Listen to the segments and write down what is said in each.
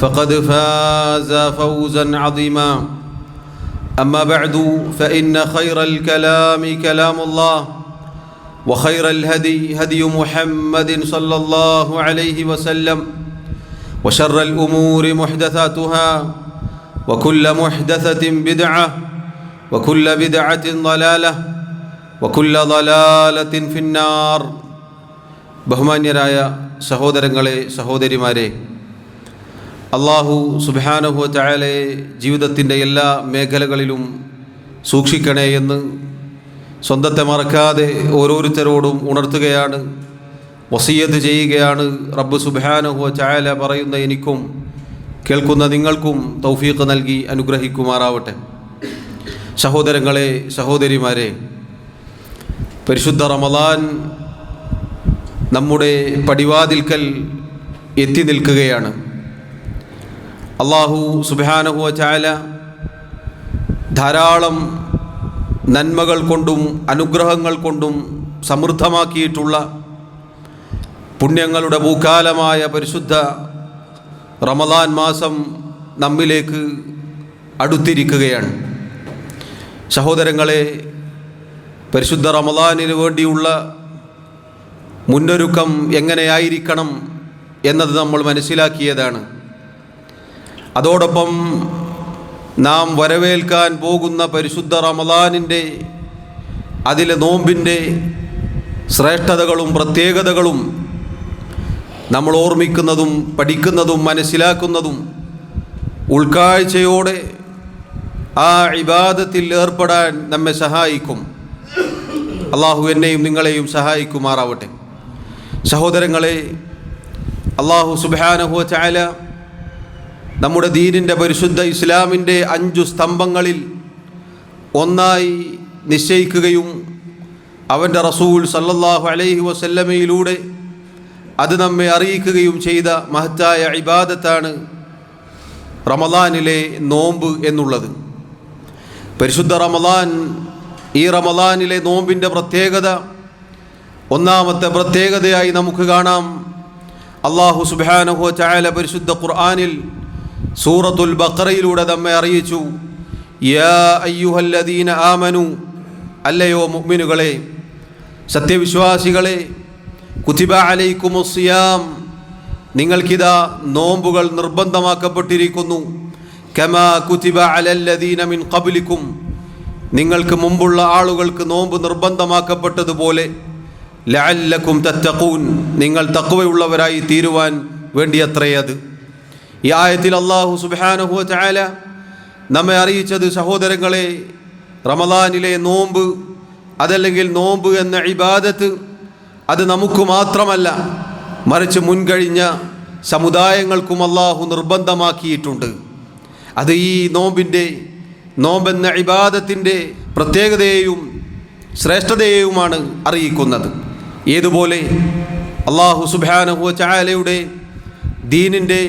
فقد فاز فوزا عظيما اما بعد فان خير الكلام كلام الله وخير الهدي هدي محمد صلى الله عليه وسلم وشر الامور محدثاتها وكل محدثه بدعه وكل بدعه ضلاله وكل ضلاله في النار ബഹുമാന്യരായ സഹോദരങ്ങളെ സഹോദരിമാരെ അള്ളാഹു സുബാനഹു ചായാലെ ജീവിതത്തിന്റെ എല്ലാ മേഖലകളിലും സൂക്ഷിക്കണേ എന്ന് സ്വന്തത്തെ മറക്കാതെ ഓരോരുത്തരോടും ഉണർത്തുകയാണ് വസീയത്ത് ചെയ്യുകയാണ്. റബ്ബ് സുബാനഹു ചായാല പറയുന്ന എനിക്കും കേൾക്കുന്ന നിങ്ങൾക്കും തൗഫീഖ് നൽകി അനുഗ്രഹിക്കുമാറാവട്ടെ. സഹോദരങ്ങളെ സഹോദരിമാരെ പരിശുദ്ധ റമദാൻ നമ്മുടെ പടിവാതിൽക്കൽ എത്തി നിൽക്കുകയാണ്. അള്ളാഹു സുബാനഹുവ ധാരാളം നന്മകൾ കൊണ്ടും അനുഗ്രഹങ്ങൾ കൊണ്ടും സമൃദ്ധമാക്കിയിട്ടുള്ള പുണ്യങ്ങളുടെ ഭൂകാലമായ പരിശുദ്ധ റമദാൻ മാസം നമ്മിലേക്ക് അടുത്തിരിക്കുകയാണ്. സഹോദരങ്ങളെ പരിശുദ്ധ റമദാനിന് വേണ്ടിയുള്ള മുന്നൊരുക്കം എങ്ങനെയായിരിക്കണം എന്നത് നമ്മൾ മനസ്സിലാക്കിയതാണ്. അതോടൊപ്പം നാം വരവേൽക്കാൻ പോകുന്ന പരിശുദ്ധ റമദാനിന്റെ അതിലെ നോമ്പിന്റെ ശ്രേഷ്ഠതകളും പ്രത്യേകതകളും നമ്മൾ ഓർമ്മിക്കുന്നതും പഠിക്കുന്നതും മനസ്സിലാക്കുന്നതും ഉൾക്കാഴ്ചയോടെ ആ ഇബാദത്തിൽ ഏർപ്പെടാൻ നമ്മെ സഹായിക്കും. അള്ളാഹു എന്നെയും നിങ്ങളെയും സഹായിക്കുമാറാവട്ടെ. സഹോദരങ്ങളെ അള്ളാഹു സുബാനഹു ചായ നമ്മുടെ ദീനിന്റെ പരിശുദ്ധ ഇസ്ലാമിന്റെ അഞ്ചു സ്തംഭങ്ങളിൽ ഒന്നായി നിശ്ചയിക്കുകയും അവന്റെ റസൂൽ സല്ലല്ലാഹു അലൈഹി വസല്ലമയിലൂടെ അത് നമ്മെ അറിയിക്കുകയും ചെയ്ത മഹത്തായ ഇബാദത്താണ് റമദാനിലെ നോമ്പ് എന്നുള്ളത്. പരിശുദ്ധ റമദാൻ ഈ റമദാനിലെ നോമ്പിന്റെ പ്രത്യേകത ഒന്നാമത്തെ പ്രത്യേകതയായി നമുക്ക് കാണാം. അള്ളാഹു സുബാനഹു ചായാല പരിശുദ്ധ ഖുർആാനിൽ സൂറത്തുൽ ബക്കറയിലൂടെ നമ്മെ അറിയിച്ചു. യാ അയ്യുഹല്ലദീന ആമനു. അല്ലയോ മുഗ്മിനുകളെ സത്യവിശ്വാസികളെ കുതിബ അലൈക്കുമുസിയാം നിങ്ങൾക്കിതാ നോമ്പുകൾ നിർബന്ധമാക്കപ്പെട്ടിരിക്കുന്നു. കമാ കുതിബ അലല്ലദീന മിൻ ഖബ്ലിക്കും. നിങ്ങൾക്ക് മുമ്പുള്ള ആളുകൾക്ക് നോമ്പ് നിർബന്ധമാക്കപ്പെട്ടതുപോലെ ലഅല്ലക്കും തറ്റക്കൂൻ നിങ്ങൾ തക്കവയുള്ളവരായി തീരുവാൻ വേണ്ടിയത്രേ അത്. ഈ ആയത്തിൽ അള്ളാഹു സുബാനഹു ചായാല നമ്മെ അറിയിച്ചത് സഹോദരങ്ങളെ റമദാനിലെ നോമ്പ് അതല്ലെങ്കിൽ നോമ്പ് എന്ന ഇബാദത്ത് അത് നമുക്ക് മാത്രമല്ല മറിച്ച് മുൻകഴിഞ്ഞ സമുദായങ്ങൾക്കും അള്ളാഹു നിർബന്ധമാക്കിയിട്ടുണ്ട്. അത് ഈ നോമ്പിന്റെ നോമ്പെന്ന ഇബാദത്തിന്റെ പ്രത്യേകതയെയും ശ്രേഷ്ഠതയെയുമാണ് അറിയിക്കുന്നത്. ഏതുപോലെ അള്ളാഹു സുബാനഹു ചായാലയുടെ ദീനിന്റെ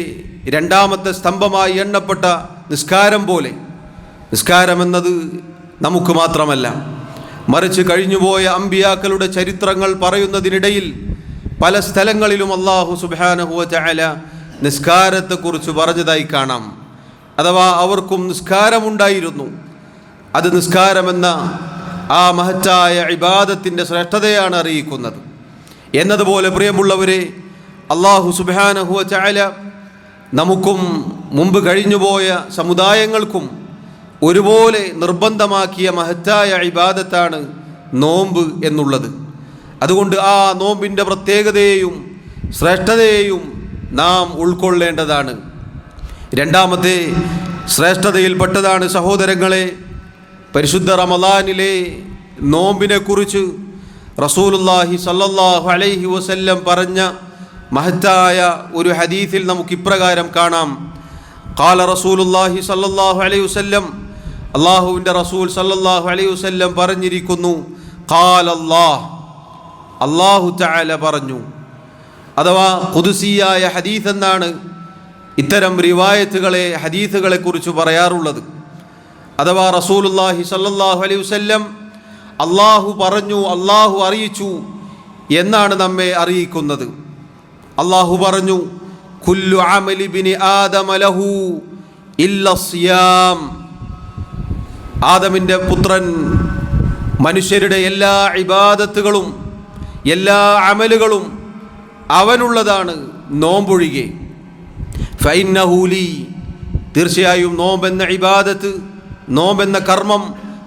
രണ്ടാമത്തെ സ്തംഭമായി എണ്ണപ്പെട്ട നിസ്കാരം പോലെ. നിസ്കാരം നിസ്കാരമെന്നത് നമുക്ക് മാത്രമല്ല മറിച്ച് കഴിഞ്ഞുപോയ അമ്പിയാക്കളുടെ ചരിത്രങ്ങൾ പറയുന്നതിനിടയിൽ പല സ്ഥലങ്ങളിലും അള്ളാഹു സുബാനഹുവ ചായ നിസ്കാരത്തെക്കുറിച്ച് പറഞ്ഞതായി കാണാം. അഥവാ അവർക്കും നിസ്കാരമുണ്ടായിരുന്നു. അത് നിസ്കാരമെന്ന ആ മഹത്തായ ഇബാദത്തിന്റെ ശ്രേഷ്ഠതയാണ് അറിയിക്കുന്നത്. എന്നതുപോലെ പ്രിയമുള്ളവരെ അള്ളാഹു സുബാനഹുവ ചായാല നമുക്കും മുമ്പ് കഴിഞ്ഞുപോയ സമുദായങ്ങൾക്കും ഒരുപോലെ നിർബന്ധമാക്കിയ മഹത്തായ ഇബാദത്താണ് നോമ്പ് എന്നുള്ളത്. അതുകൊണ്ട് ആ നോമ്പിന്റെ പ്രത്യേകതയെയും ശ്രേഷ്ഠതയെയും നാം ഉൾക്കൊള്ളേണ്ടതാണ്. രണ്ടാമത്തെ ശ്രേഷ്ഠതയിൽപ്പെട്ടതാണ് സഹോദരങ്ങളെ പരിശുദ്ധ റമദാനിലെ നോമ്പിനെക്കുറിച്ച് റസൂലുല്ലാഹി സല്ലല്ലാഹു അലൈഹി വസല്ലം പറഞ്ഞ മഹത്തായ ഒരു ഹദീസിൽ നമുക്ക് ഇപ്രകാരം കാണാം. കാല റസൂലുല്ലാഹി സല്ലല്ലാഹു അലൈഹി വസല്ലം അള്ളാഹുവിന്റെ റസൂൽ സല്ലല്ലാഹു അലൈഹി വസല്ലം പറഞ്ഞിരിക്കുന്നു കാലല്ലാഹ് അള്ളാഹു തആല പറഞ്ഞു. അഥവാ കുതുസിയായ ഹദീസ് എന്നാണ് ഇത്തരം റിവായത്തുകളെ ഹദീസുകളെ കുറിച്ച് പറയാറുള്ളത്. അഥവാ റസൂലുല്ലാഹി സല്ലല്ലാഹു അലൈഹി വസല്ലം അള്ളാഹു പറഞ്ഞു അള്ളാഹു അറിയിച്ചു എന്നാണ് നമ്മെ അറിയിക്കുന്നത്. അള്ളാഹു പറഞ്ഞു കുല്ലു ആദമലഹു ആദമിന്റെ പുത്രൻ മനുഷ്യരുടെ എല്ലാ ഇബാദത്തുകളും എല്ലാ അമലുകളും അവനുള്ളതാണ് നോമ്പൊഴികെ. ഫൈനഹൂലി തീർച്ചയായും നോമ്പെന്ന ഇബാദത്ത് നോമ്പെന്ന കർമ്മം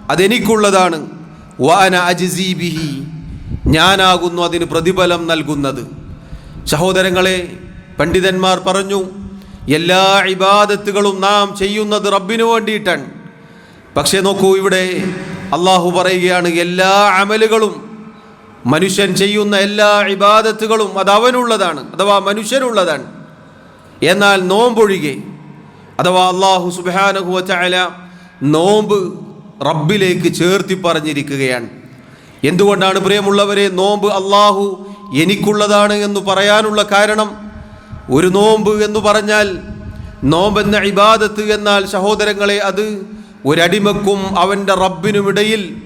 അതെനിക്കുള്ളതാണ്. വാന അജിസീബിഹി ഞാനാകുന്നു അതിന് പ്രതിഫലം നൽകുന്നത്. സഹോദരങ്ങളെ പണ്ഡിതന്മാർ പറഞ്ഞു എല്ലാ ഇബാദത്തുകളും നാം ചെയ്യുന്നത് റബ്ബിനു വേണ്ടിയിട്ടാണ്. പക്ഷേ നോക്കൂ ഇവിടെ അള്ളാഹു പറയുകയാണ് എല്ലാ അമലുകളും മനുഷ്യൻ ചെയ്യുന്ന എല്ലാ ഇബാദത്തുകളും അത് അവനുള്ളതാണ് അഥവാ മനുഷ്യനുള്ളതാണ്. എന്നാൽ നോമ്പൊഴികെ അഥവാ അള്ളാഹു സുബാനഹുവ നോമ്പ് റബ്ബിലേക്ക് ചേർത്തി പറഞ്ഞിരിക്കുകയാണ്. എന്തുകൊണ്ടാണ് പ്രിയമുള്ളവരെ നോമ്പ് അള്ളാഹു എനിക്കുള്ളതാണ് എന്ന് പറയാനുള്ള കാരണം ഒരു നോമ്പ് എന്ന് പറഞ്ഞാൽ നോമ്പെന്ന ഇബാദത്ത് എന്നാൽ സഹോദരങ്ങളെ അത് ഒരടിമക്കും അവന്റെ റബ്ബിനുമിടയിൽ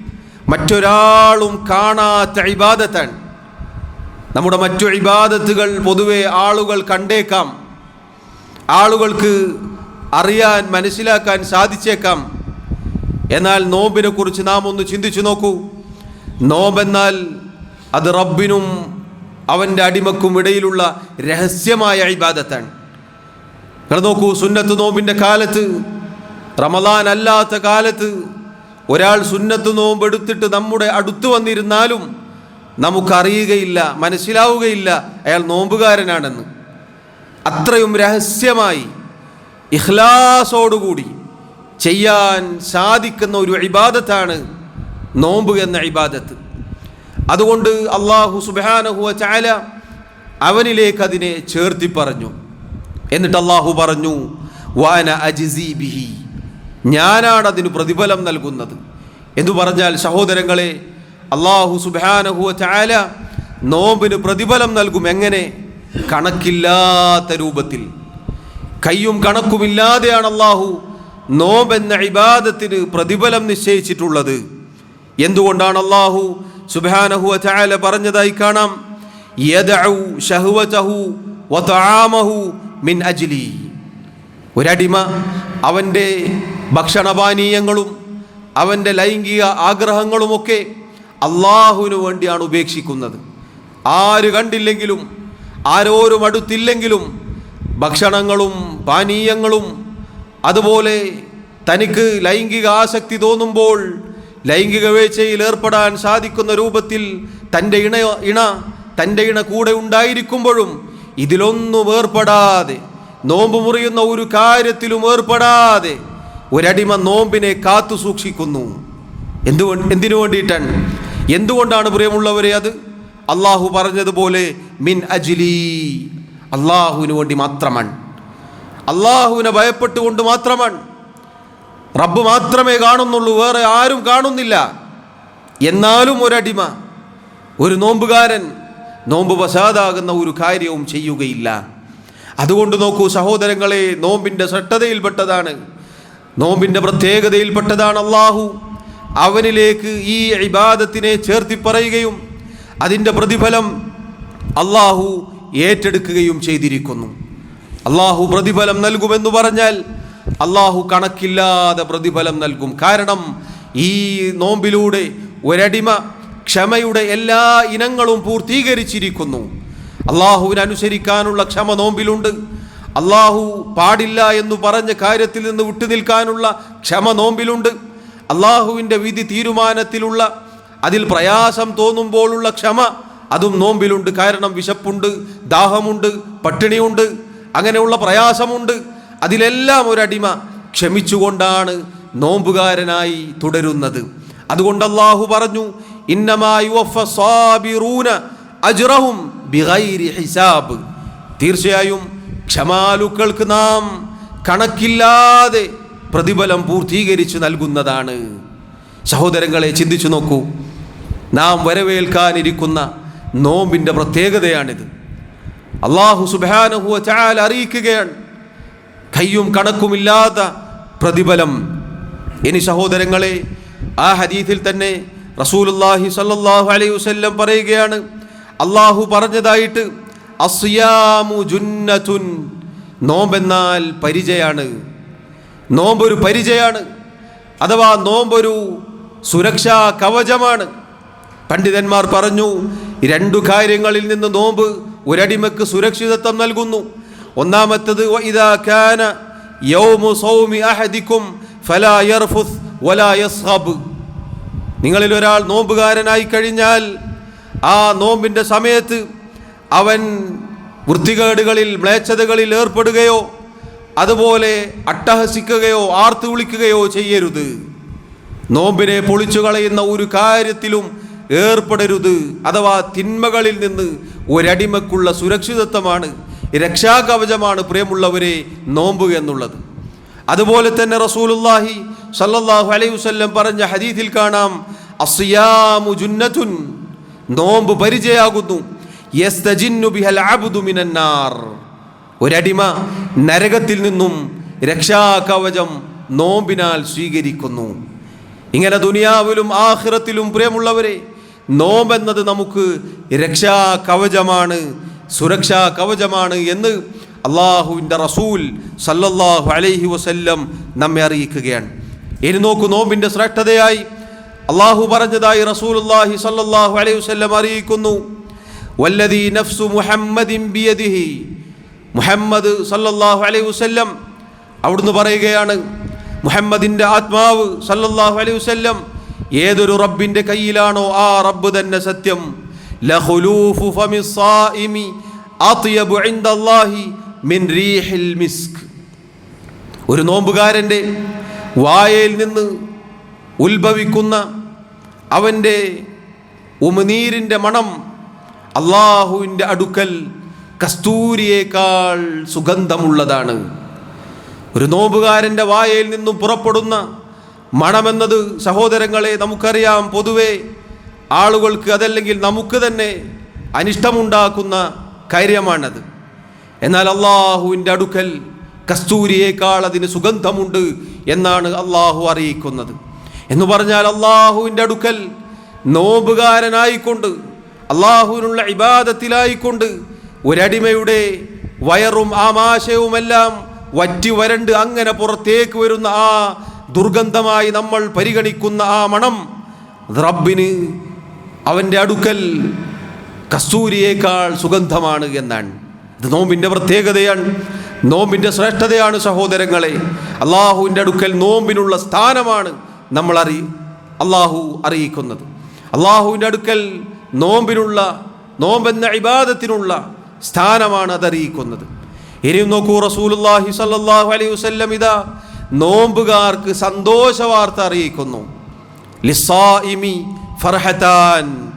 മറ്റൊരാളും കാണാത്ത ഇബാദത്താണ്. നമ്മുടെ മറ്റു ഇബാദത്തുകൾ പൊതുവെ ആളുകൾ കണ്ടേക്കാം. ആളുകൾക്ക് അറിയാൻ മനസ്സിലാക്കാൻ സാധിച്ചേക്കാം. എന്നാൽ നോമ്പിനെക്കുറിച്ച് നാം ഒന്ന് ചിന്തിച്ചു നോക്കൂ. നോമ്പെന്നാൽ അത് റബ്ബിനും അവന്റെ അടിമക്കും ഇടയിലുള്ള രഹസ്യമായ ഇബാദത്താണ്. നിങ്ങൾ നോക്കൂ സുന്നത്ത് നോമ്പിന്റെ കാലത്ത് റമദാൻ അല്ലാത്ത കാലത്ത് ഒരാൾ സുന്നത്ത് നോമ്പ് എടുത്തിട്ട് നമ്മുടെ അടുത്ത് വന്നിരുന്നാലും നമുക്കറിയുകയില്ല മനസ്സിലാവുകയില്ല അയാൾ നോമ്പുകാരനാണെന്ന്. അത്രയും രഹസ്യമായി ഇഹ്ലാസോടുകൂടി ചെയ്യാൻ സാധിക്കുന്ന ഒരു ഇബാദത്താണ് നോമ്പ് എന്ന ഇബാദത്ത്. അതുകൊണ്ട് അള്ളാഹു സുബാനഹുവ ചാല അവനിലേക്ക് അതിനെ ചേർത്തി പറഞ്ഞു എന്നിട്ട് അള്ളാഹു പറഞ്ഞു വാന അജിസി ബിഹി. ഞാനാണ് അതിന് പ്രതിഫലം നൽകുന്നത്. എന്ന് പറഞ്ഞാൽ സഹോദരങ്ങളെ അള്ളാഹു സുബാനഹുവ ചാല നോമ്പിന് പ്രതിഫലം നൽകും എങ്ങനെ? കണക്കില്ലാത്ത രൂപത്തിൽ. കയ്യും കണക്കുമില്ലാതെയാണ് അള്ളാഹു നോമ്പെന്ന ഇബാദത്തിന് പ്രതിഫലം നിശ്ചയിച്ചിട്ടുള്ളത്. എന്തുകൊണ്ടാണ് അള്ളാഹു സുബാനഹുവ ചായാല പറഞ്ഞതായി കാണാം. മിൻ അജ്ലി. ഒരടിമ അവന്റെ ഭക്ഷണപാനീയങ്ങളും അവന്റെ ലൈംഗിക ആഗ്രഹങ്ങളുമൊക്കെ അള്ളാഹുവിനു വേണ്ടിയാണ് ഉപേക്ഷിക്കുന്നത്. ആര് കണ്ടില്ലെങ്കിലും ആരോരും അടുത്തില്ലെങ്കിലും ഭക്ഷണങ്ങളും പാനീയങ്ങളും അതുപോലെ തനിക്ക് ലൈംഗിക ആസക്തി തോന്നുമ്പോൾ ലൈംഗിക വീഴ്ചയിൽ ഏർപ്പെടാൻ സാധിക്കുന്ന രൂപത്തിൽ തന്റെ ഇണ ഇണ തന്റെ ഇണ കൂടെ ഉണ്ടായിരിക്കുമ്പോഴും ഇതിലൊന്നും ഏർപ്പെടാതെ നോമ്പ് മുറിയുന്ന ഒരു കാര്യത്തിലും ഏർപ്പെടാതെ ഒരടിമ നോമ്പിനെ കാത്തു സൂക്ഷിക്കുന്നു. എന്തുകൊണ്ട് എന്തിനു വേണ്ടിയിട്ടാണ്? എന്തുകൊണ്ടാണ് പ്രിയമുള്ളവരെ അത്? അള്ളാഹു പറഞ്ഞതുപോലെ മിൻ അജിലി അള്ളാഹുവിന് വേണ്ടി മാത്രമാണ്. അള്ളാഹുവിനെ ഭയപ്പെട്ടുകൊണ്ട് മാത്രമാണ്. റബ്ബ് മാത്രമേ കാണുന്നുള്ളൂ വേറെ ആരും കാണുന്നില്ല. എന്നാലും ഒരടിമ ഒരു നോമ്പുകാരൻ നോമ്പ് വശാതാകുന്ന ഒരു കാര്യവും ചെയ്യുകയില്ല. അതുകൊണ്ട് നോക്കൂ സഹോദരങ്ങളെ നോമ്പിന്റെ ശ്രദ്ധതയിൽപ്പെട്ടതാണ്. നോമ്പിന്റെ പ്രത്യേകതയിൽപ്പെട്ടതാണ് അള്ളാഹു അവനിലേക്ക് ഈ ഇബാദത്തിനെ ചേർത്തി പറയുകയും അതിന്റെ പ്രതിഫലം അള്ളാഹു ഏറ്റെടുക്കുകയും ചെയ്തിരിക്കുന്നു. അള്ളാഹു പ്രതിഫലം നൽകുമെന്ന് പറഞ്ഞാൽ അള്ളാഹു കണക്കില്ലാതെ പ്രതിഫലം നൽകും. കാരണം ഈ നോമ്പിലൂടെ ഒരടിമ ക്ഷമയുടെ എല്ലാ ഇനങ്ങളും പൂർത്തീകരിച്ചിരിക്കുന്നു. അള്ളാഹുവിനനുസരിക്കാനുള്ള ക്ഷമ നോമ്പിലുണ്ട്. അള്ളാഹു പാടില്ല എന്ന് പറഞ്ഞ കാര്യത്തിൽ നിന്ന് വിട്ടുനിൽക്കാനുള്ള ക്ഷമ നോമ്പിലുണ്ട്. അള്ളാഹുവിന്റെ വിധി തീരുമാനത്തിലുള്ള അതിൽ പ്രയാസം തോന്നുമ്പോഴുള്ള ക്ഷമ അതും നോമ്പിലുണ്ട്. കാരണം വിശപ്പുണ്ട് ദാഹമുണ്ട് പട്ടിണിയുണ്ട് അങ്ങനെയുള്ള പ്രയാസമുണ്ട്. അതിലെല്ലാം ഒരടിമ ക്ഷമിച്ചുകൊണ്ടാണ് നോമ്പുകാരനായി തുടരുന്നത്. അതുകൊണ്ട് അള്ളാഹു പറഞ്ഞു അജ്റഹും ഹിസാബ്. തീർച്ചയായും ക്ഷമാലുക്കൾക്ക് നാം കണക്കില്ലാതെ പ്രതിഫലം പൂർത്തീകരിച്ചു നൽകുന്നതാണ്. സഹോദരങ്ങളെ ചിന്തിച്ചു നോക്കൂ. നാം വരവേൽക്കാനിരിക്കുന്ന നോമ്പിന്റെ പ്രത്യേകതയാണിത്. അള്ളാഹു സുബാനഹുവ ചാൽ അറിയിക്കുകയാണ് കയ്യും കണക്കുമില്ലാത്ത പ്രതിഫലം. ഇനി സഹോദരങ്ങളെ ആ ഹദീഥിൽ തന്നെ റസൂലുല്ലാഹി സല്ലാഹു അലൈഹി വസല്ലം പറയുകയാണ്. അള്ളാഹു പറഞ്ഞതായിട്ട് അസ്യാമു ജുന്നതുൻ നോമ്പെന്നാൽ പരിചയാണ്. നോമ്പൊരു പരിചയാണ് അഥവാ നോമ്പൊരു സുരക്ഷാ കവചമാണ്. പണ്ഡിതന്മാർ പറഞ്ഞു രണ്ടു കാര്യങ്ങളിൽ നിന്ന് നോമ്പ് ഒരടിമക്ക് സുരക്ഷിതത്വം നൽകുന്നു. ഒന്നാമത്തത് നിങ്ങളിൽ ഒരാൾ നോമ്പുകാരനായി കഴിഞ്ഞാൽ ആ നോമ്പിന്റെ സമയത്ത് അവൻ വൃത്തികേടുകളിൽ മ്ലേച്ഛതകളിൽ ഏർപ്പെടുകയോ അതുപോലെ അട്ടഹസിക്കുകയോ ആർത്തു വിളിക്കുകയോ ചെയ്യരുത്. നോമ്പിനെ പൊളിച്ചു കളയുന്ന ഒരു കാര്യത്തിലും ഏർപ്പെടരുത്. അഥവാ തിന്മകളിൽ നിന്ന് ഒരടിമക്കുള്ള സുരക്ഷിതത്വമാണ് രക്ഷാകവചമാണ് പ്രിയമുള്ളവരെ നോമ്പ് എന്നുള്ളത്. അതുപോലെ തന്നെ റസൂലുല്ലാഹി സല്ലല്ലാഹു അലൈഹി വസല്ലം പറഞ്ഞ ഹദീഥിൽ കാണാം അസിയാമു ജുന്നതുൻ നോമ്പ് പരിചയാകുന്നു. യസ്തജിന്നു ബിഹൽ അബ്ദു മിനന്നാർ ഒരടിമ നരകത്തിൽ നിന്നും രക്ഷാകവചം നോമ്പിനാൽ സ്വീകരിക്കുന്നു. ഇങ്ങനെ ദുനിയാവിലും ആഖിറത്തിലും പ്രിയമുള്ളവരെ നോമ്പെന്നത് നമുക്ക് രക്ഷാ കവചമാണ് സുരക്ഷാ കവചമാണ് എന്ന് അള്ളാഹുവിന്റെ റസൂൽ സല്ലല്ലാഹു അലൈഹി വസല്ലം നമ്മെ അറിയിക്കുകയാണ്. ഇനി നോക്കൂ നോമ്പിന്റെ ശ്രേഷ്ഠതയായി അള്ളാഹു പറഞ്ഞതായി റസൂലുള്ളാഹി സല്ലല്ലാഹു അലൈഹി വസല്ലം അറിയിക്കുന്നു. വല്ലദീ നഫ്സു മുഹമ്മദിൻ ബിയദിഹി. മുഹമ്മദ് സല്ലല്ലാഹു അലൈഹി വസല്ലം അവിടുന്ന് പറയുകയാണ് മുഹമ്മദിന്റെ ആത്മാവ് സല്ലല്ലാഹു അലൈഹി വസല്ലം ഏതൊരു റബ്ബിന്റെ കയ്യിലാണോ ആ റബ്ബ് തന്നെ സത്യം. ഒരു നോമ്പുകാരന്റെ വായയിൽ നിന്ന് ഉത്ഭവിക്കുന്ന അവന്റെ ഉമനീരിന്റെ മണം അള്ളാഹുവിന്റെ അടുക്കൽ കസ്തൂരിയേക്കാൾ സുഗന്ധമുള്ളതാണ്. ഒരു നോമ്പുകാരന്റെ വായയിൽ നിന്നും പുറപ്പെടുന്ന മണമെന്നത് സഹോദരങ്ങളെ നമുക്കറിയാം. പൊതുവെ ആളുകൾക്ക് അതല്ലെങ്കിൽ നമുക്ക് തന്നെ അനിഷ്ടമുണ്ടാക്കുന്ന കാര്യമാണത്. എന്നാൽ അള്ളാഹുവിന്റെ അടുക്കൽ കസ്തൂരിയേക്കാൾ അതിന് സുഗന്ധമുണ്ട് എന്നാണ് അള്ളാഹു അറിയിക്കുന്നത്. എന്ന് പറഞ്ഞാൽ അള്ളാഹുവിന്റെ അടുക്കൽ നോമ്പുകാരനായിക്കൊണ്ട് അള്ളാഹുവിനുള്ള ഇബാദത്തിലായിക്കൊണ്ട് ഒരടിമയുടെ വയറും ആമാശയവുമെല്ലാം വറ്റി വരണ്ട് അങ്ങനെ പുറത്തേക്ക് വരുന്ന ആ ദുർഗന്ധമായി നമ്മൾ പരിഗണിക്കുന്ന ആ മണം റബ്ബിന് അവന്റെ അടുക്കൽ കസ്തൂരിയേക്കാൾ സുഗന്ധമാണ് എന്നാണ്. ഇത് നോമ്പിന്റെ പ്രത്യേകതയാണ്. നോമ്പിന്റെ ശ്രേഷ്ഠതയാണ് സഹോദരങ്ങളെ. അള്ളാഹുവിന്റെ അടുക്കൽ നോമ്പിനുള്ള സ്ഥാനമാണ് നമ്മൾ അറി അള്ളാഹു അറിയിക്കുന്നത്. അള്ളാഹുവിന്റെ അടുക്കൽ നോമ്പിനുള്ള നോമ്പെന്ന ഇബാദത്തിനുള്ള സ്ഥാനമാണ് അതറിയിക്കുന്നത്. ഇനിയും നോക്കൂ റസൂലുല്ലാഹി സല്ലാഹു അലൈഹി വസല്ലം ഇതാ നോമ്പുകാർക്ക് സന്തോഷ വാർത്ത അറിയിക്കുന്നു. ലിസായിമി ഫർഹത്താൻ.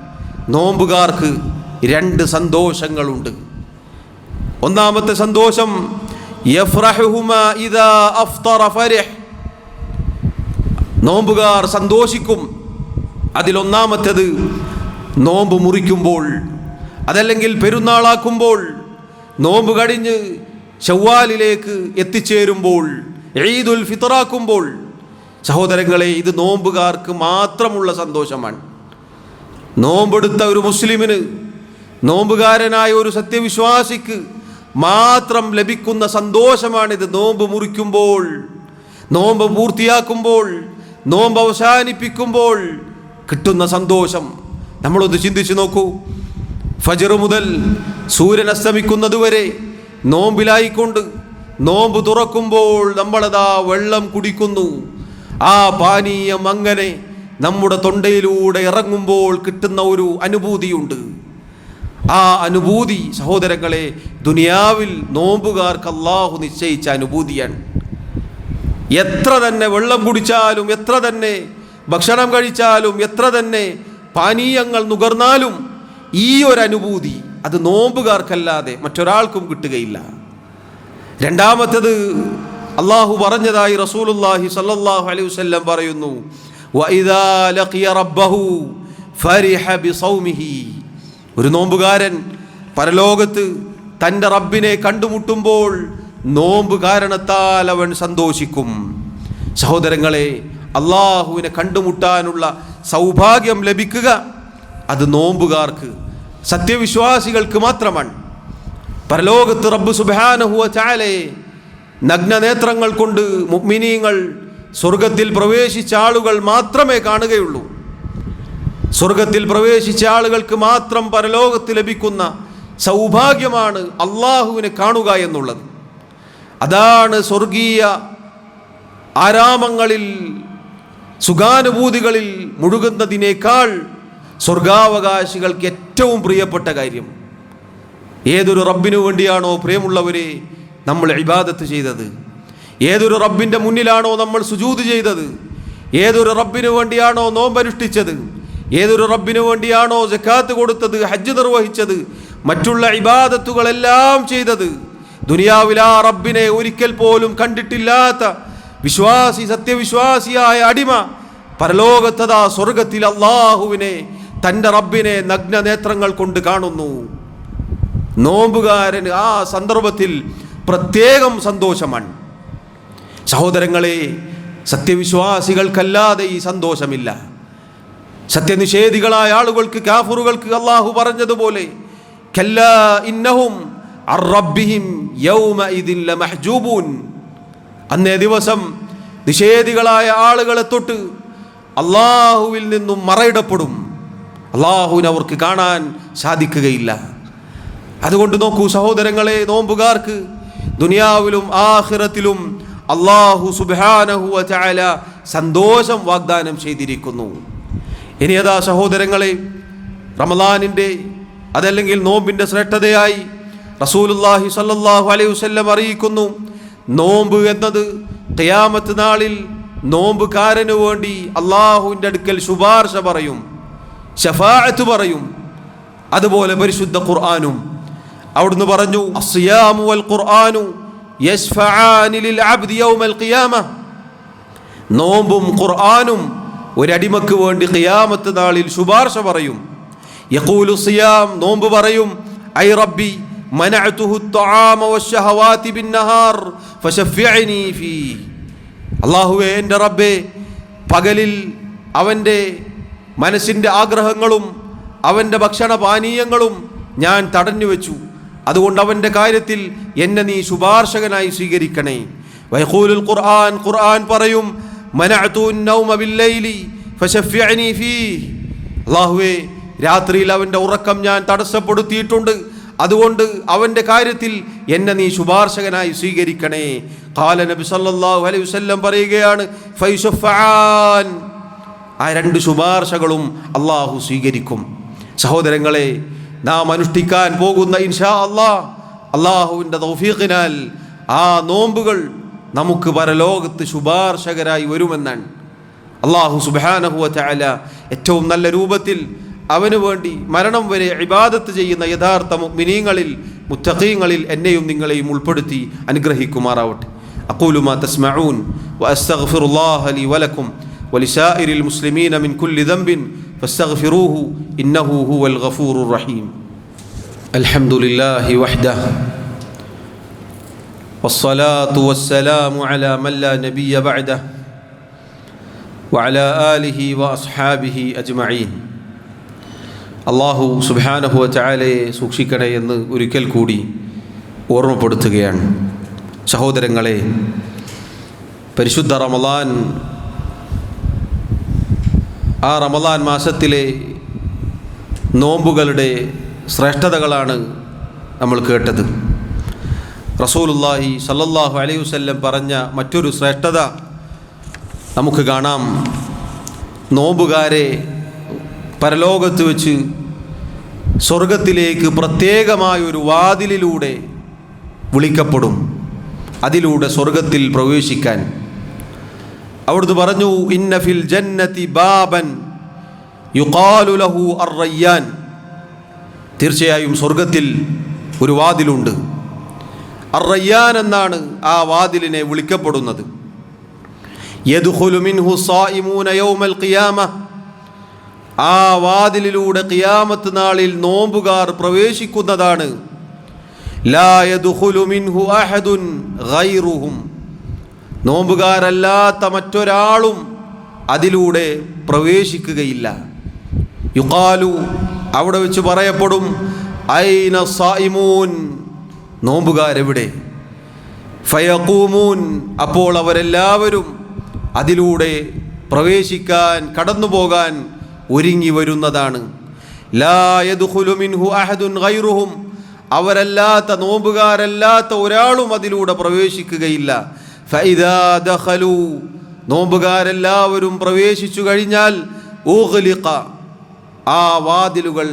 നോമ്പുകാർക്ക് രണ്ട് സന്തോഷങ്ങളുണ്ട്. ഒന്നാമത്തെ സന്തോഷം നോമ്പുകാർ സന്തോഷിക്കും. അതിലൊന്നാമത്തേത് നോമ്പ് മുറിക്കുമ്പോൾ അതല്ലെങ്കിൽ പെരുന്നാളാക്കുമ്പോൾ നോമ്പ് കഴിഞ്ഞ് ചൊവ്വാലിലേക്ക് എത്തിച്ചേരുമ്പോൾ ഈദുൽ ഫിത്തറാക്കുമ്പോൾ സഹോദരങ്ങളെ ഇത് നോമ്പുകാർക്ക് മാത്രമുള്ള സന്തോഷമാണ്. നോമ്പെടുത്ത ഒരു മുസ്ലിമിന് നോമ്പുകാരനായ ഒരു സത്യവിശ്വാസിക്ക് മാത്രം ലഭിക്കുന്ന സന്തോഷമാണിത്. നോമ്പ് മുറിക്കുമ്പോൾ നോമ്പ് പൂർത്തിയാക്കുമ്പോൾ നോമ്പ് അവസാനിപ്പിക്കുമ്പോൾ കിട്ടുന്ന സന്തോഷം. നമ്മളൊന്ന് ചിന്തിച്ചു നോക്കൂ. ഫജർ മുതൽ സൂര്യൻ അസ്തമിക്കുന്നത് വരെ നോമ്പിലായിക്കൊണ്ട് നോമ്പ് തുറക്കുമ്പോൾ നമ്മളതാ വെള്ളം കുടിക്കുന്നു. ആ പാനീയം അങ്ങനെ നമ്മുടെ തൊണ്ടയിലൂടെ ഇറങ്ങുമ്പോൾ കിട്ടുന്ന ഒരു അനുഭൂതിയുണ്ട്. ആ അനുഭൂതി സഹോദരങ്ങളെ ദുനിയാവിൽ നോമ്പുകാർക്ക് അള്ളാഹു നിശ്ചയിച്ച അനുഭൂതിയാണ്. എത്ര തന്നെ വെള്ളം കുടിച്ചാലും എത്ര തന്നെ ഭക്ഷണം കഴിച്ചാലും എത്ര തന്നെ പാനീയങ്ങൾ നുകർന്നാലും ഈ ഒരു അനുഭൂതി അത് നോമ്പുകാർക്കല്ലാതെ മറ്റൊരാൾക്കും കിട്ടുകയില്ല. രണ്ടാമത്തത് അള്ളാഹു പറഞ്ഞതായി റസൂലുല്ലാഹി സല്ലല്ലാഹു അലൈഹി വസല്ലം പറയുന്നു ഒരു നോമ്പുകാരൻ പരലോകത്ത് തന്റെ റബ്ബിനെ കണ്ടുമുട്ടുമ്പോൾ നോമ്പ് കാരണത്താൽ അവൻ സന്തോഷിക്കും. സഹോദരങ്ങളെ അള്ളാഹുവിനെ കണ്ടുമുട്ടാനുള്ള സൗഭാഗ്യം ലഭിക്കുക അത് നോമ്പുകാർക്ക് സത്യവിശ്വാസികൾക്ക് മാത്രമാണ്. പരലോകത്ത് റബ്ബ് സുബാനഹുവ ചാലയെ നഗ്നനേത്രങ്ങൾ കൊണ്ട് മുഗ്മിനീങ്ങൾ സ്വർഗത്തിൽ പ്രവേശിച്ച ആളുകൾ മാത്രമേ കാണുകയുള്ളൂ. സ്വർഗത്തിൽ പ്രവേശിച്ച ആളുകൾക്ക് മാത്രം പരലോകത്ത് ലഭിക്കുന്ന സൗഭാഗ്യമാണ് അള്ളാഹുവിനെ കാണുക എന്നുള്ളത്. അതാണ് സ്വർഗീയ ആരാമങ്ങളിൽ സുഖാനുഭൂതികളിൽ മുഴുകുന്നതിനേക്കാൾ സ്വർഗാവകാശികൾക്ക് ഏറ്റവും പ്രിയപ്പെട്ട കാര്യം. ഏതൊരു റബ്ബിനു വേണ്ടിയാണോ പ്രിയമുള്ളവരെ നമ്മൾ ഇബാദത്ത് ചെയ്തത്? ഏതൊരു റബ്ബിന്റെ മുന്നിലാണോ നമ്മൾ സുജൂത് ചെയ്തത്? ഏതൊരു റബ്ബിനു വേണ്ടിയാണോ നോമ്പനുഷ്ഠിച്ചത്? ഏതൊരു റബ്ബിനു വേണ്ടിയാണോ ജക്കാത്ത് കൊടുത്തത് ഹജ്ജ് നിർവഹിച്ചത് മറ്റുള്ള ഇബാദത്തുകളെല്ലാം ചെയ്തത്? ദുനിയാവിൽ ആ റബ്ബിനെ ഒരിക്കൽ പോലും കണ്ടിട്ടില്ലാത്ത വിശ്വാസി സത്യവിശ്വാസിയായ അടിമ പരലോകത്തതാ സ്വർഗത്തിൽ അള്ളാഹുവിനെ തന്റെ റബ്ബിനെ നഗ്ന നേത്രങ്ങൾ കൊണ്ട് കാണുന്നു. നോമ്പുകാരന് ആ സന്ദർഭത്തിൽ പ്രത്യേകം സന്തോഷമാണ്. സഹോദരങ്ങളെ സത്യവിശ്വാസികൾക്കല്ലാതെ ഈ സന്തോഷമില്ല. സത്യനിഷേധികളായ ആളുകൾക്ക് കാഫുറുകൾക്ക് അള്ളാഹു പറഞ്ഞതുപോലെ ഇന്നഹും അന്നേ ദിവസം നിഷേധികളായ ആളുകളെ തൊട്ട് അള്ളാഹുവിൽ നിന്നും മറയിടപ്പെടും. അള്ളാഹുവിന് അവർക്ക് കാണാൻ സാധിക്കുകയില്ല. അതുകൊണ്ട് നോക്കൂ സഹോദരങ്ങളെ നോമ്പുകാർക്ക് ദുനിയാവിലും ആഖിറത്തിലും അള്ളാഹു സുബാനഹുവ ചായ സന്തോഷം വാഗ്ദാനം ചെയ്തിരിക്കുന്നു. ഇനി അതാ സഹോദരങ്ങളെ റമദാനിന്റെ അതല്ലെങ്കിൽ നോമ്പിന്റെ ശ്രേഷ്ഠതയായി റസൂലുല്ലാഹി സല്ലാഹു അലൈഹി വസല്ലം അറിയിക്കുന്നു നോമ്പ് എന്നത് കയാമത്ത് നാളിൽ നോമ്പുകാരന് വേണ്ടി അള്ളാഹുവിന്റെ അടുക്കൽ ശുപാർശ പറയും ഷഫാഅത്ത് പറയും അതുപോലെ പരിശുദ്ധ ഖുർആാനും. അവിടുന്ന് പറഞ്ഞു അസിയാമു അൽ ഖുർആാനു യശ്ഫആനി ലിൽ അബ്ദി യൗമൽ ഖിയാമ നോമ്പും ഖുർആാനും ഒരടിമക്ക് വേണ്ടി ഖിയാമത്ത് നാളിൽ ശുപാർശ പറയും യഖൂലു സിയാം നോമ്പ് പറയും ഐ റബ്ബി മനഅതുഹു الطعام والشهوات بالنهار فشفعني فيه അള്ളാഹുവേ എൻ്റെ റബ്ബേ പകലിൽ അവൻ്റെ മനസ്സിൻ്റെ ആഗ്രഹങ്ങളും അവൻ്റെ ഭക്ഷണ പാനീയങ്ങളും ഞാൻ തടഞ്ഞു വെച്ചു അതുകൊണ്ട് അവന്റെ കാര്യത്തിൽ എന്നെ നീ ശുപാർശകനായി സ്വീകരിക്കണേ. വൈഖൂലുൽ ഖുർആൻ ഖുർആൻ പറയും അള്ളാഹുവേ രാത്രിയിൽ അവന്റെ ഉറക്കം ഞാൻ തടസ്സപ്പെടുത്തിയിട്ടുണ്ട്. അതുകൊണ്ട് അവന്റെ കാര്യത്തിൽ എന്നെ നീ ശുപാർശകനായി സ്വീകരിക്കണേ. കാല നബി സല്ലാഹു അലൈഹി വസ്ല്ലം പറയുകയാണ് ഫൈസുഫാൻ ആ രണ്ട് ശുപാർശകളും അള്ളാഹു സ്വീകരിക്കും. സഹോദരങ്ങളെ നാം അനുഷ്ഠിക്കാൻ പോകുന്ന ഇൻഷാ അള്ളാഹ് അള്ളാഹുവിൻ്റെ തൗഫീഖിനാൽ ആ നോമ്പുകൾ നമുക്ക് പരലോകത്ത് ശുപാർശകരായി വരുമെന്നാണ് അള്ളാഹു സുബാനഹുവ ചാല ഏറ്റവും നല്ല രൂപത്തിൽ അവന് വേണ്ടി മരണം വരെ ഇബാദത്ത് ചെയ്യുന്ന യഥാർത്ഥ മിനീങ്ങളിൽ മുത്തഖീങ്ങളിൽ എന്നെയും നിങ്ങളെയും ഉൾപ്പെടുത്തി അനുഗ്രഹിക്കുമാറാവട്ടെ അക്കൂലുമാ തസ്മഊൻ വഅസ്തഗ്ഫിറുല്ലാഹ ലി വലക്കും ولسائر المسلمين من كل ذنب فاستغفروه إنه هو الغفور الرحيم الحمد لله وحده والصلاة والسلام على من لا نبي بعده وعلى آله وأصحابه أجمعين അള്ളാഹു സുബാനഹുവ ചായാലയെ സൂക്ഷിക്കണേ എന്ന് ഒരിക്കൽ കൂടി ഓർമ്മപ്പെടുത്തുകയാണ് സഹോദരങ്ങളെ പരിശുദ്ധ റമലാൻ ആ റമദാൻ മാസത്തിലെ നോമ്പുകളുടെ ശ്രേഷ്ഠതകളാണ് നമ്മൾ കേട്ടത്. റസൂലുല്ലാഹി സല്ലല്ലാഹു അലൈഹി വസല്ലം പറഞ്ഞ മറ്റൊരു ശ്രേഷ്ഠത നമുക്ക് കാണാം. നോമ്പുകാരെ പരലോകത്ത് വെച്ച് സ്വർഗത്തിലേക്ക് പ്രത്യേകമായൊരു വാതിലിലൂടെ വിളിക്കപ്പെടും. അതിലൂടെ സ്വർഗത്തിൽ പ്രവേശിക്കാൻ. അവിടുന്ന് പറഞ്ഞു ഇന്ന ഫിൽ ജന്നതി ബാബൻ യുഖാലു ലഹു അർ-റയ്യാൻ തീർച്ചയായും സ്വർഗത്തിൽ ഒരു വാതിലുണ്ട്. അർ-റയ്യാൻ എന്നാണ് ആ വാതിലിനെ വിളിക്കപ്പെടുന്നത്. ആ വാതിലിലൂടെ ഖിയാമത്ത് നാളിൽ നോമ്പുകാർ പ്രവേശിക്കുന്നതാണ്. ലാ യദ്ഖുലു മിൻഹു അഹദുൻ ഗൈറുഹും. നോമ്പുകാരല്ലാത്ത മറ്റൊരാളും അതിലൂടെ പ്രവേശിക്കുകയില്ല. യുക്കാലു അവിടെ വെച്ച് പറയപ്പെടും ഐന സായിമൂൻ നോമ്പുകാരെവിടെ? ഫയക്കൂമൂൻ അപ്പോൾ അവരെല്ലാവരും അതിലൂടെ പ്രവേശിക്കാൻ കടന്നു പോകാൻ ഒരുങ്ങി വരുന്നതാണ്. അവരല്ലാത്ത നോമ്പുകാരല്ലാത്ത ഒരാളും അതിലൂടെ പ്രവേശിക്കുകയില്ല. നോമ്പുകാരെല്ലാവരും പ്രവേശിച്ചു കഴിഞ്ഞാൽ ഊഗ്ലിഖ ആ വാതിലുകൾ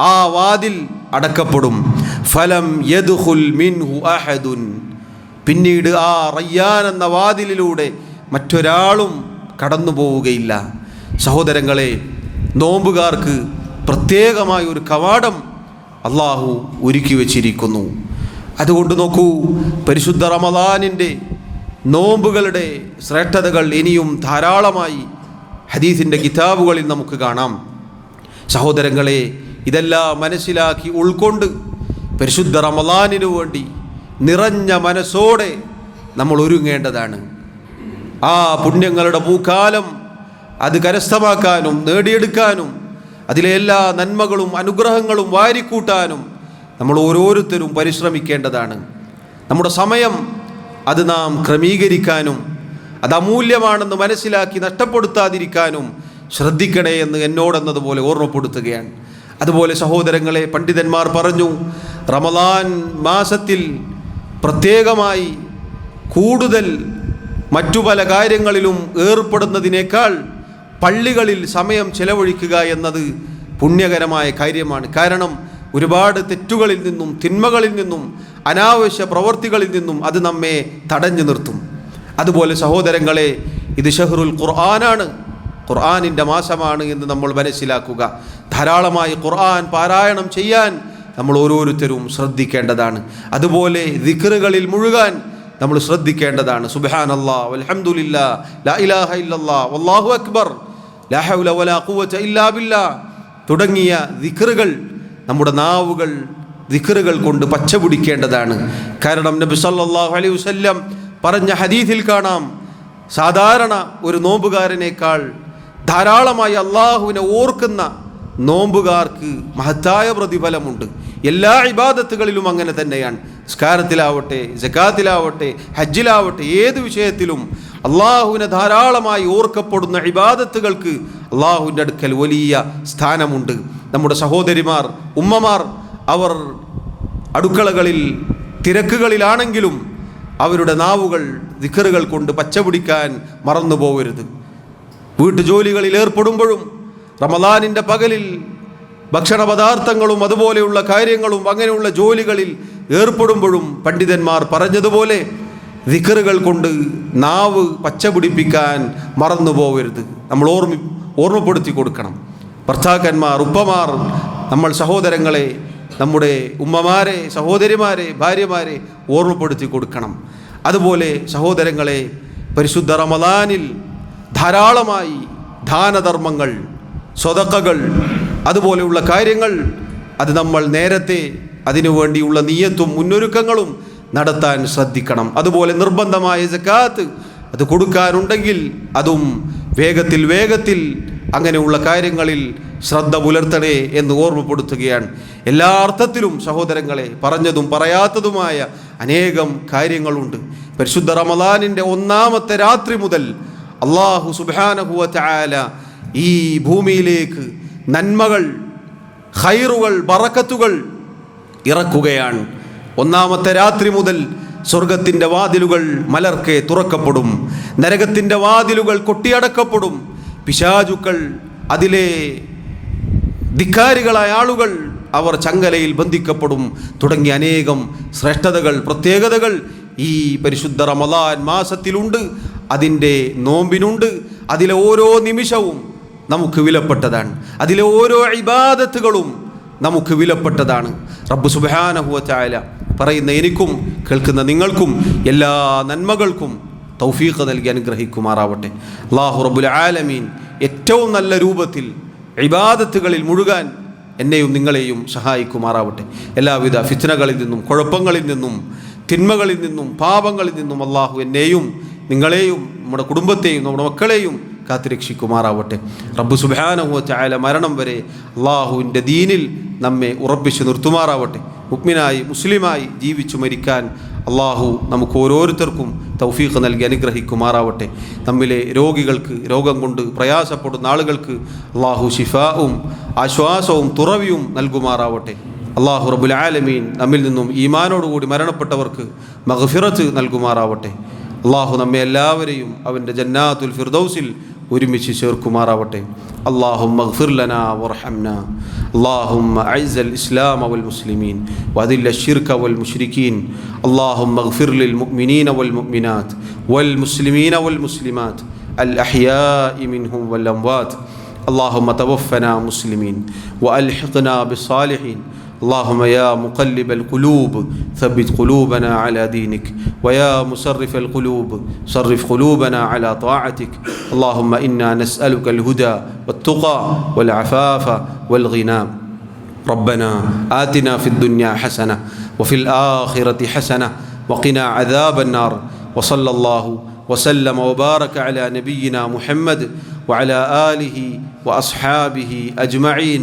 ആ വാതിൽ അടക്കപ്പെടും. ഫലം യദുഹുൽ മിൻഹു അഹദുൻ. പിന്നീട് ആ റയ്യാൻ എന്ന വാതിലിലൂടെ മറ്റൊരാളും കടന്നു പോവുകയില്ല സഹോദരങ്ങളെ നോമ്പുകാർക്ക് പ്രത്യേകമായ ഒരു കവാടം അള്ളാഹു ഒരുക്കി വച്ചിരിക്കുന്നു. അതുകൊണ്ട് നോക്കൂ പരിശുദ്ധ റമദാനിന്റെ നോമ്പുകളുടെ ശ്രേഷ്ഠതകൾ ഇനിയും ധാരാളമായി ഹദീസിന്റെ കിതാബുകളിൽ നമുക്ക് കാണാം. സഹോദരങ്ങളെ ഇതെല്ലാം മനസ്സിലാക്കി ഉൾക്കൊണ്ട് പരിശുദ്ധ റമദാനിനു വേണ്ടി നിറഞ്ഞ മനസ്സോടെ നമ്മൾ ഒരുങ്ങേണ്ടതാണ്. ആ പുണ്യങ്ങളുടെ പൂക്കാലം അത് കരസ്ഥമാക്കാനും നേടിയെടുക്കാനും അതിലെ എല്ലാ നന്മകളും അനുഗ്രഹങ്ങളും വാരിക്കൂട്ടാനും നമ്മൾ ഓരോരുത്തരും പരിശ്രമിക്കേണ്ടതാണ്. നമ്മുടെ സമയം അത് നാം ക്രമീകരിക്കാനും അത് അമൂല്യമാണെന്ന് മനസ്സിലാക്കി നഷ്ടപ്പെടുത്താതിരിക്കാനും ശ്രദ്ധിക്കണേ എന്ന് എന്നോടെന്നതുപോലെ ഓർമ്മപ്പെടുത്തുകയാണ്. അതുപോലെ സഹോദരങ്ങളെ പണ്ഡിതന്മാർ പറഞ്ഞു റമദാൻ മാസത്തിൽ പ്രത്യേകമായി കൂടുതൽ മറ്റു പല കാര്യങ്ങളിലും ഏർപ്പെടുന്നതിനേക്കാൾ പള്ളികളിൽ സമയം ചെലവഴിക്കുക എന്നത് പുണ്യകരമായ കാര്യമാണ്. കാരണം ഒരുപാട് തെറ്റുകളിൽ നിന്നും തിന്മകളിൽ നിന്നും അനാവശ്യ പ്രവൃത്തികളിൽ നിന്നും അത് നമ്മെ തടഞ്ഞു നിർത്തും. അതുപോലെ സഹോദരങ്ങളെ ഇത് ഷഹറുൽ ഖുർആനാണ്. ഖുർആാനിന്റെ മാസമാണ് എന്ന് നമ്മൾ മനസ്സിലാക്കുക. ധാരാളമായി ഖുർആൻ പാരായണം ചെയ്യാൻ നമ്മൾ ഓരോരുത്തരും ശ്രദ്ധിക്കേണ്ടതാണ്. അതുപോലെ ദിക്റുകളിൽ മുഴുകാൻ നമ്മൾ ശ്രദ്ധിക്കേണ്ടതാണ്. സുബാൻ അല്ലാ ലാ ഇലാഹ ഇല്ലല്ലാ വല്ലാഹു അക്ബർ ലാ ഹൗല വലാ ഖുവത ഇല്ലാ ബില്ലാ തുടങ്ങിയ ദിക്റുകൾ നമ്മുടെ നാവുകൾ ദിക്റുകൾ കൊണ്ട് പച്ച പിടിക്കേണ്ടതാണ്. കാരണം നബി സല്ലാഹു അലൈഹി വസ്ല്ലം പറഞ്ഞ ഹദീഥിൽ കാണാം സാധാരണ ഒരു നോമ്പുകാരനേക്കാൾ ധാരാളമായി അള്ളാഹുവിനെ ഓർക്കുന്ന നോമ്പുകാർക്ക് മഹത്തായ പ്രതിഫലമുണ്ട്. എല്ലാ ഇബാദത്തുകളിലും അങ്ങനെ തന്നെയാണ്. സ്കാരത്തിലാവട്ടെ ജക്കാത്തിലാവട്ടെ ഹജ്ജിലാവട്ടെ ഏത് വിഷയത്തിലും അള്ളാഹുവിനെ ധാരാളമായി ഓർക്കപ്പെടുന്ന ഇബാദത്തുകൾക്ക് അള്ളാഹുവിന്റെ അടുക്കൽ വലിയ സ്ഥാനമുണ്ട്. നമ്മുടെ സഹോദരിമാർ ഉമ്മമാർ അവർ അടുക്കളകളിൽ തിരക്കുകളിലാണെങ്കിലും അവരുടെ നാവുകൾ ദിക്കറുകൾ കൊണ്ട് പച്ചപിടിക്കാൻ മറന്നു പോകരുത് വീട്ടുജോലികളിൽ ഏർപ്പെടുമ്പോഴും റമദാനിന്റെ പകലിൽ ഭക്ഷണ പദാർത്ഥങ്ങളും അതുപോലെയുള്ള കാര്യങ്ങളും അങ്ങനെയുള്ള ജോലികളിൽ ഏർപ്പെടുമ്പോഴും പണ്ഡിതന്മാർ പറഞ്ഞതുപോലെ ദിക്കറുകൾ കൊണ്ട് നാവ് പച്ചപിടിപ്പിക്കാൻ മറന്നു പോകരുത് നമ്മൾ ഓർമ്മി ഓർമ്മപ്പെടുത്തി കൊടുക്കണം. ഭർത്താക്കന്മാർ ഉപ്പമാർ നമ്മൾ സഹോദരങ്ങളെ നമ്മുടെ ഉമ്മമാരെ സഹോദരിമാരെ ഭാര്യമാരെ ഓർമ്മപ്പെടുത്തി കൊടുക്കണം. അതുപോലെ സഹോദരങ്ങളെ പരിശുദ്ധ റമദാനിൽ ധാരാളമായി ദാനധർമ്മങ്ങൾ സ്വതക്കകൾ അതുപോലെയുള്ള കാര്യങ്ങൾ അത് നമ്മൾ നേരത്തെ അതിനുവേണ്ടിയുള്ള നീയത്തും മുന്നൊരുക്കങ്ങളും നടത്താൻ ശ്രദ്ധിക്കണം. അതുപോലെ നിർബന്ധമായ ജക്കാത്ത് അത് കൊടുക്കാനുണ്ടെങ്കിൽ അതും വേഗത്തിൽ വേഗത്തിൽ അങ്ങനെയുള്ള കാര്യങ്ങളിൽ ശ്രദ്ധ പുലർത്തണേ എന്ന് ഓർമ്മപ്പെടുത്തുകയാണ്. എല്ലാ അർത്ഥത്തിലും സഹോദരങ്ങളെ പറഞ്ഞതും പറയാത്തതുമായ അനേകം കാര്യങ്ങളുണ്ട്. പരിശുദ്ധ റമദാനിന്റെ ഒന്നാമത്തെ രാത്രി മുതൽ അള്ളാഹു സുബാനഹുവ ചായാല ഈ ഭൂമിയിലേക്ക് നന്മകൾ ഹൈറുകൾ ബറക്കത്തുകൾ ഇറക്കുകയാണ്. ഒന്നാമത്തെ രാത്രി മുതൽ സ്വർഗത്തിന്റെ വാതിലുകൾ മലർക്കെ തുറക്കപ്പെടും. നരകത്തിന്റെ വാതിലുകൾ കൊട്ടിയടക്കപ്പെടും. പിശാചുക്കൾ അതിലെ ധിക്കാരികളായ ആളുകൾ അവർ ചങ്ങലയിൽ ബന്ധിക്കപ്പെടും. തുടങ്ങിയ അനേകം ശ്രേഷ്ഠതകൾ പ്രത്യേകതകൾ ഈ പരിശുദ്ധ റമദാൻ മാസത്തിലുണ്ട്. അതിന്റെ നോമ്പിനുണ്ട്. അതിലെ ഓരോ നിമിഷവും നമുക്ക് വിലപ്പെട്ടതാണ്. അതിലെ ഓരോ ഇബാദത്തുകളും നമുക്ക് വിലപ്പെട്ടതാണ്. റബ്ബു സുബാനഹുവ ചായ പറയുന്ന എനിക്കും കേൾക്കുന്ന നിങ്ങൾക്കും എല്ലാ നന്മകൾക്കും തൗഫീഖ് നൽകി അനുഗ്രഹിക്കുമാറാവട്ടെ. അള്ളാഹു റബുൽ ആലമീൻ ഏറ്റവും നല്ല രൂപത്തിൽ ഇബാദത്തുകളിൽ മുഴുകാൻ എന്നെയും നിങ്ങളെയും സഹായിക്കുമാറാവട്ടെ. എല്ലാവിധ ഫിത്നകളിൽ നിന്നും കുഴപ്പങ്ങളിൽ നിന്നും തിന്മകളിൽ നിന്നും പാപങ്ങളിൽ നിന്നും അള്ളാഹു എന്നെയും നിങ്ങളെയും നമ്മുടെ കുടുംബത്തെയും നമ്മുടെ മക്കളെയും കാത്തുരക്ഷിക്കുമാറാവട്ടെ. റബ്ബു സുബാനഹു ചായാല മരണം വരെ അള്ളാഹുവിന്റെ ദീനിൽ നമ്മെ ഉറപ്പിച്ച് നിർത്തുമാറാവട്ടെ. മുക്മിനായി മുസ്ലിമായി ജീവിച്ചു മരിക്കാൻ അള്ളാഹു നമുക്ക് ഓരോരുത്തർക്കും തൗഫീഖ് നൽകി അനുഗ്രഹിക്കുമാറാവട്ടെ. നമ്മിലെ രോഗികൾക്ക് രോഗം കൊണ്ട് പ്രയാസപ്പെടുന്ന ആളുകൾക്ക് അള്ളാഹു ഷിഫാവും ആശ്വാസവും തുറവിയും നൽകുമാറാവട്ടെ. അള്ളാഹു റബുൽ ആലമീൻ നമ്മിൽ നിന്നും ഈമാനോടുകൂടി മരണപ്പെട്ടവർക്ക് മഹഫിറത്ത് നൽകുമാറാവട്ടെ. അള്ളാഹു നമ്മെ എല്ലാവരെയും അവന്റെ ജന്നാത്തുൽ ഫിർദൌസിൽ ഒരുമിച്ച് ചേർക്കുമാറാവട്ടെ اللهم اغفر لنا وارحمنا اللهم اعز الاسلام والمسلمين واذل الشرك والمشركين اللهم اغفر للمؤمنين والمؤمنات والمسلمين والمسلمات الاحياء منهم والاموات اللهم توفنا مسلمين والحقنا بالصالحين اللهم يا مقلب القلوب ثبت قلوبنا على دينك. ويا مسرف القلوب صرف قلوبنا على طاعتك. اللهم إنا نسألك الهدى والتقى والعفاف والغنى. ربنا آتنا في الدنيا حسنة وفي الآخرة حسنة وقنا عذاب النار. وصلى الله وسلم وبارك على نبينا محمد وعلى آله وأصحابه أجمعين.